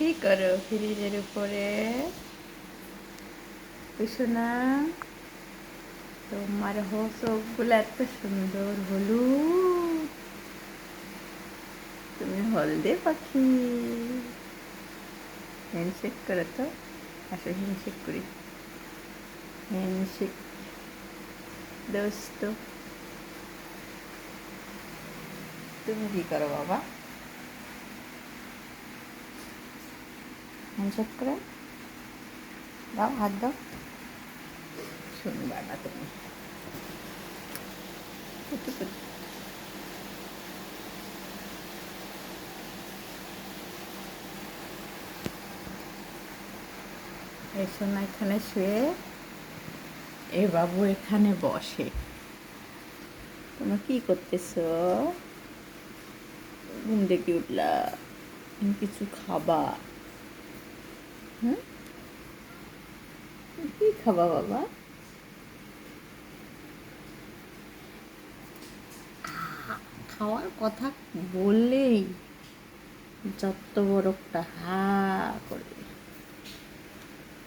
কি করো, ফ্রিজের উপরে? না? তোমার হোসবগুলো এত সুন্দর, হলুদ। তুমি হলদে পাখি। হ্যান্ডশেক করো তো। আসো, হ্যান্ডশেক করি। হ্যান্ডশেক। দোস্ত। তুমি কি করো বাবা? হ্যান্ডশেক করে দাও, হাত দাও। শুনবা না তুমি। এই সোনা এখানে শুয়ে। এ বাবু এখানে বসে। তোমরা কি করতেছো? ঘুম থেকে উঠলা। কিছু খাবা? হুম? কি খাবা বাবা? খাওয়ার কথা বললেই যত বড় একটা হা করে।